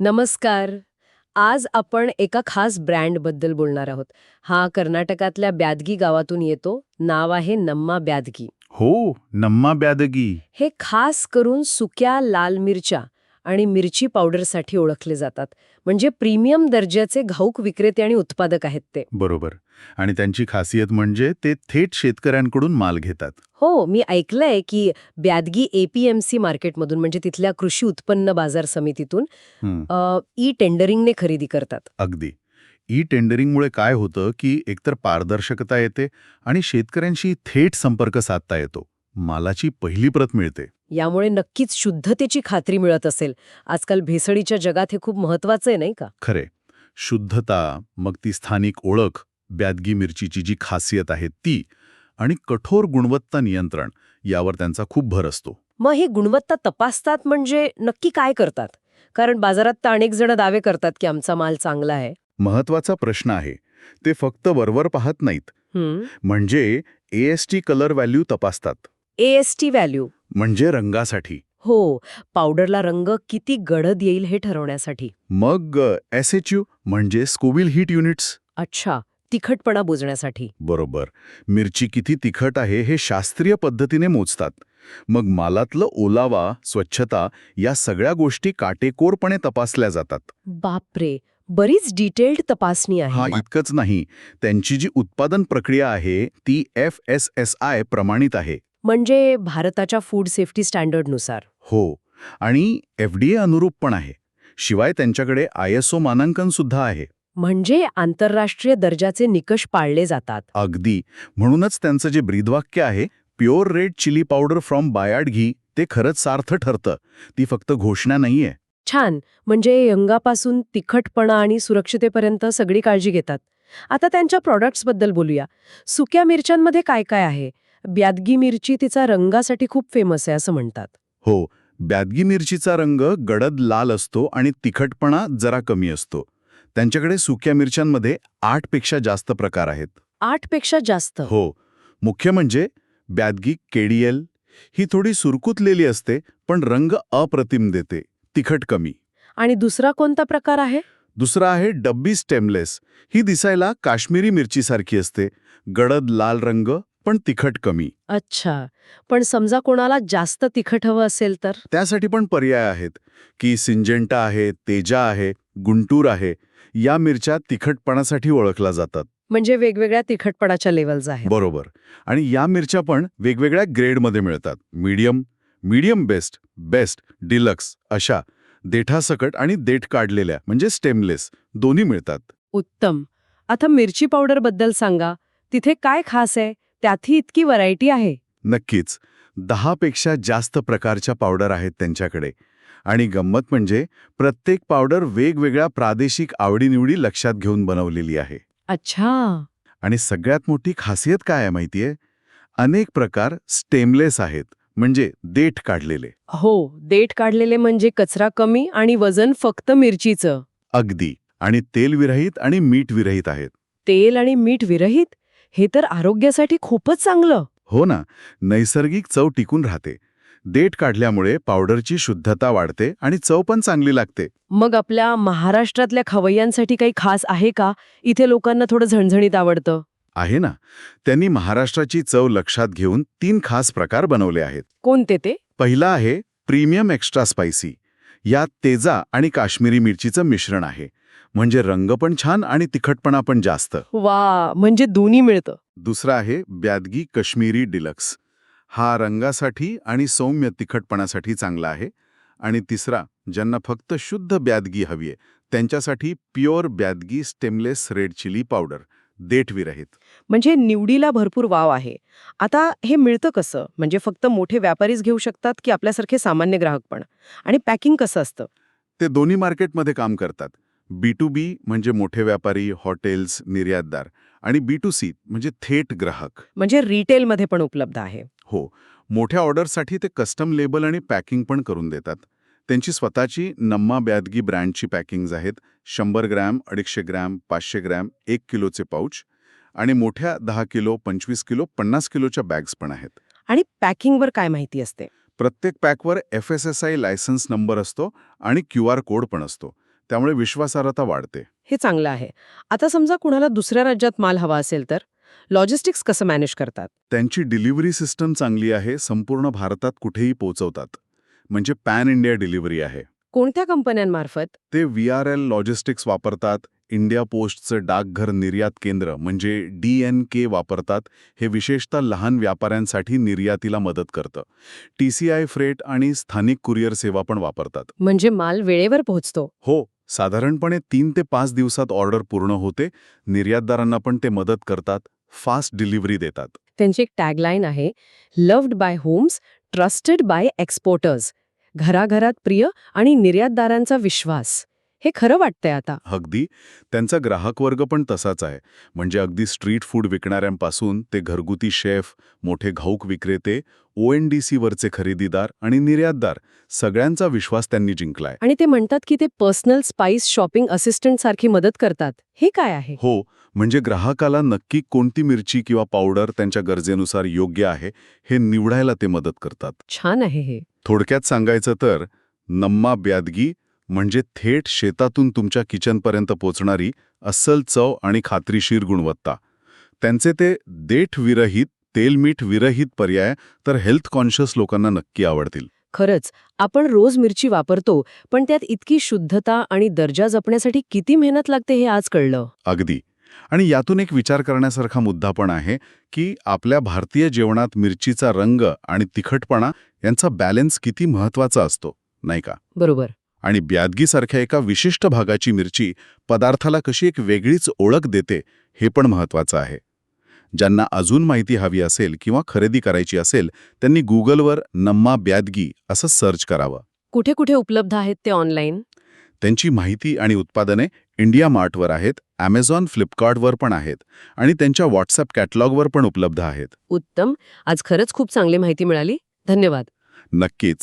नमस्कार. आज आपण एका खास ब्रँडबद्दल बोलणार आहोत. हा कर्नाटकातल्या ब्यादगी गावातून येतो. नाव आहे नम्मा ब्यादगी. हो नम्मा ब्यादगी. हे खास करून सुक्या लाल मिरच्या आणि मिरची पावडरसाठी ओळखले जातात. म्हणजे प्रीमियम दर्जाचे घाऊक विक्रेते आणि उत्पादक आहेत ते. बरोबर. आणि त्यांची खासियत म्हणजे ते थेट शेतकऱ्यांकडून माल घेतात. हो मी ऐकलंय की ब्यादगी एपीएमसी मार्केटमधून म्हणजे तिथल्या कृषी उत्पन्न बाजार समितीतून ई टेंडरिंगने खरेदी करतात. अगदी. ई टेंडरिंगमुळे काय होतं की एकतर पारदर्शकता येते आणि शेतकऱ्यांशी थेट संपर्क साधता येतो. मालाची पहिली प्रत मिळते. यामुळे नक्कीच शुद्धतेची खात्री मिळत असेल. आजकाल भेसळीच्या जगात हे खूप महत्वाचं आहे नाही का? खरे. शुद्धता मग ती स्थानिक ओळख ब्यादगी मिरचीची जी खासियत आहे ती आणि कठोर गुणवत्ता नियंत्रण यावर त्यांचा खूप भर असतो. मग ही गुणवत्ता तपासतात म्हणजे नक्की काय करतात? कारण बाजारात तर अनेक जण दावे करतात की आमचा माल चांगला आहे. महत्त्वाचा प्रश्न आहे. ते फक्त वरवर पाहत नाहीत. म्हणजे एएसटी कलर व्हॅल्यू तपासतात. एएसटी व्हॅल्यू म्हणजे रंगासाठी. हो पावडरला रंग किती गडद येईल हे ठरवण्यासाठी. मग एस एच यू म्हणजे स्कोविल हीट युनिट्स अच्छा तिखटपणा बुजण्यासाठी. बरोबर. मिरची किती तिखट आहे हे शास्त्रीय पद्धतीने मोजतात. मग मालातलं ओलावा स्वच्छता या सगळ्या गोष्टी काटेकोरपणे तपासल्या जातात. बापरे बरीच डिटेल्ड तपासणी हा आहे इतकंच नाही. त्यांची जी उत्पादन प्रक्रिया आहे ती एफ एस एस आय प्रमाणित आहे. म्हणजे भारताच्या फूड सेफ्टी स्टँडर्डनुसार हो. आणि एफडीए अनुरूप पण आहे. शिवाय त्यांच्याकडे आय एस ओ मानांकन सुद्धा आहे. म्हणजे आंतरराष्ट्रीय दर्जाचे निकष पाळले जातात. अगदी. म्हणूनच त्यांचं जे ब्रीदवाक्य आहे pure red chilli powder from Byadgi घी ते खरंच सार्थ ठरतं. ती फक्त घोषणा नाहीये. छान. म्हणजे रंगापासून तिखटपणा आणि सुरक्षितेपर्यंत सगळी काळजी घेतात. आता त्यांच्या प्रॉडक्ट्सबद्दल बोलूया. सुक्या मिरच्यांमध्ये काय काय आहे? ब्यादगी मिरची तिचा रंगासाठी खूप फेमस आहे असं म्हणतात. हो ब्यादगी मिरचीचा रंग गडद लाल असतो आणि तिखटपणा जरा कमी असतो. त्यांच्याकडे सुक्या मिरच्यांमध्ये आठपेक्षा जास्त प्रकार आहेत. आठपेक्षा जास्त? हो मुख्य म्हणजे ब्यादगी केडीएल. ही थोडी सुरकुतलेली असते पण रंग अप्रतिम देते तिखट कमी. आणि दुसरा कोणता प्रकार आहे? दुसरा आहे डब्बी स्टेमलेस ही दिसायला काश्मीरी मिरचीसारखी असते गडद लाल रंग पण तिखट कमी. अच्छा. पण समजा कोणाला जास्त तिखट हवं असेल तर? त्यासाठी पण पर्याय आहेत की सिंजेंटा आहे तेजा आहे गुंटूर आहे या मिरच्या तिखटपणासाठी ओळखल्या जातात. म्हणजे वेगवेगळ्या तिखटपणाच्या लेवल्स आहेत. बरोबर. आणि या मिरच्या पण वेगवेगळ्या ग्रेडमध्ये मिळतात. Medium medium best best deluxe अशा. देठासकट आणि देठ काढलेल्या म्हणजे स्टेमलेस दोन्ही मिळतात. उत्तम. आता मिरची पावडरबद्दल सांगा. तिथे काय खास आहे? त्यातही इतकी व्हरायटी आहे. नक्कीच. दहापेक्षा जास्त प्रकारच्या पावडर आहेत त्यांच्याकडे. आणि गंमत म्हणजे प्रत्येक पावडर वेगवेगळ्या प्रादेशिक आवडीनिवडी लक्षात घेऊन बनवलेली आहे. अच्छा. आणि सगळ्यात मोठी खासियत काय आहे माहितीये? अनेक प्रकार स्टेमलेस आहेत म्हणजे देठ काढलेले. हो देठ काढलेले म्हणजे कचरा कमी आणि वजन फक्त मिरचीचं. अगदी. आणि तेल विरहित आणि मीठ विरहित आहेत. तेल आणि मीठ विरहित? हे तर आरोग्यासाठी खूपच चांगलं. हो ना नैसर्गिक चव टिकून राहते. देठ काढल्यामुळे पावडरची शुद्धता वाढते आणि चव पण चांगली लागते. मग आपल्या महाराष्ट्रातल्या खवय्यांसाठी काही खास आहे का? इथे लोकांना थोडं झणझणीत आवडतं. आहे ना त्यांनी महाराष्ट्राची चव लक्षात घेऊन तीन खास प्रकार बनवले आहेत. कोणते ते? पहिला आहे प्रीमियम एक्स्ट्रा स्पायसी यात तेजा आणि काश्मीरी मिरचीचं मिश्रण आहे. म्हणजे रंग पण छान आणि तिखटपणा पण जास्त. वा म्हणजे दोन्ही मिळतं. दुसरा आहे ब्यादगी कश्मीरी डिलक्स. हा रंगासाठी आणि सौम्य तिखटपणासाठी चांगला आहे. आणि तिसरा ज्यांना फक्त शुद्ध ब्यादगी हवी आहे त्यांच्यासाठी pure Byadgi stemless red chilli powder देठ विरहित म्हणजे निवडीला भरपूर वाव आहे. आता हे मिळतं कसं? म्हणजे फक्त मोठे व्यापारीच घेऊ शकतात की आपल्यासारखे सामान्य ग्राहक पण? आणि पॅकिंग कसं असतं? ते दोन्ही मार्केटमध्ये काम करतात. बी टू बी म्हणजे मोठे व्यापारी हॉटेल्स निर्यातदार आणि बी टू सी म्हणजे थेट ग्राहक. म्हणजे रिटेलमध्ये पण उपलब्ध आहे. हो मोठ्या ऑर्डरसाठी ते कस्टम लेबल आणि पॅकिंग पण करून देतात. त्यांची स्वतःची नम्मा ब्यादगी ब्रँडची पॅकिंग्ज आहेत. शंभर ग्रॅम अडीचशे ग्रॅम पाचशे ग्रॅम एक किलोचे पाऊच आणि मोठ्या दहा किलो पंचवीस किलो पन्नास किलोच्या बॅग्स पण आहेत. आणि पॅकिंगवर काय माहिती असते? प्रत्येक पॅकवर F S S I licence number असतो आणि क्यू आर कोड पण असतो. त्यामुळे विश्वासार्हता वाढते. हे चांगलं आहे. आता समजा कुणाला दुसऱ्या राज्यात माल हवा असेल तर? लॉजिस्टिक्स कसं मॅनेज करतात? त्यांची डिलिव्हरी सिस्टम चांगली आहे संपूर्ण भारतात कुठेही पोहोचवतात. म्हणजे पॅन इंडिया डिलिव्हरी आहे. कोणत्या कंपन्यांमार्फत? ते व्ही आर एल लॉजिस्टिक्स वापरतात इंडिया पोस्टचं डाकघर निर्यात केंद्र म्हणजे डी एन के वापरतात हे विशेषतः लहान व्यापाऱ्यांसाठी निर्यातीला मदत करतं. टी सी आय फ्रेट आणि स्थानिक कुरिअर सेवा पण वापरतात. म्हणजे माल वेळेवर पोहोचतो. हो साधारणपणे तीन ते पाच दिवसात ऑर्डर पूर्ण होते. निर्यातदारांना पण ते मदत करतात. फास्ट डिलिव्हरी देतात. त्यांची एक टॅगलाईन आहे. Loved by homes trusted by exporters. घराघरात प्रिय आणि निर्यातदारांचा विश्वास. हे खरं वाटतंय आता. अगदी. त्यांचा ग्राहकवर्ग पण तसाच आहे. म्हणजे अगदी स्ट्रीट फूड विकणाऱ्यांपासून ते घरगुती शेफ मोठे घाऊक विक्रेते ओ एन डी सीवरचे खरेदीदार आणि निर्यातदार सगळ्यांचा विश्वास त्यांनी जिंकलाय. आणि ते म्हणतात की ते पर्सनल स्पाइस शॉपिंग असिस्टंट सारखी मदत करतात. हे काय आहे? हो. म्हणजे ग्राहकाला नक्की कोणती मिरची किंवा पावडर त्यांच्या गरजेनुसार योग्य आहे हे निवडायला ते मदत करतात. छान आहे हे. थोडक्यात सांगायचं तर नम्मा ब्यादगी म्हणजे थेट शेतातून तुमच्या किचनपर्यंत पोचणारी अस्सल चव आणि खात्रीशीर गुणवत्ता. त्यांचे ते देठ विरहित तेलमीठ विरहित पर्याय तर हेल्थ कॉन्शियस लोकांना नक्की आवडतील. खरंच आपण रोज मिरची वापरतो पण त्यात इतकी शुद्धता आणि दर्जा जपण्यासाठी किती मेहनत लागते हे आज कळलं. अगदी. आणि यातून एक विचार करण्यासारखा मुद्दा पण आहे की आपल्या भारतीय जेवणात मिरचीचा रंग आणि तिखटपणा यांचा बॅलन्स किती महत्त्वाचा असतो नाही का? बरोबर. आणि ब्यादगीसारख्या एका विशिष्ट भागाची मिरची पदार्थाला कशी एक वेगळीच ओळख देते हे पण महत्वाचं आहे. ज्यांना अजून माहिती हवी असेल किंवा खरेदी करायची असेल त्यांनी गुगलवर नम्मा ब्यादगी असं सर्च करावं. कुठे कुठे उपलब्ध आहेत ते ऑनलाईन? त्यांची माहिती आणि उत्पादने इंडिया मार्टवर आहेत ॲमेझॉन फ्लिपकार्टवर पण आहेत आणि त्यांच्या व्हॉट्सअप कॅटलॉगवर पण उपलब्ध आहेत. उत्तम. आज खरंच खूप चांगली माहिती मिळाली. धन्यवाद. नक्कीच.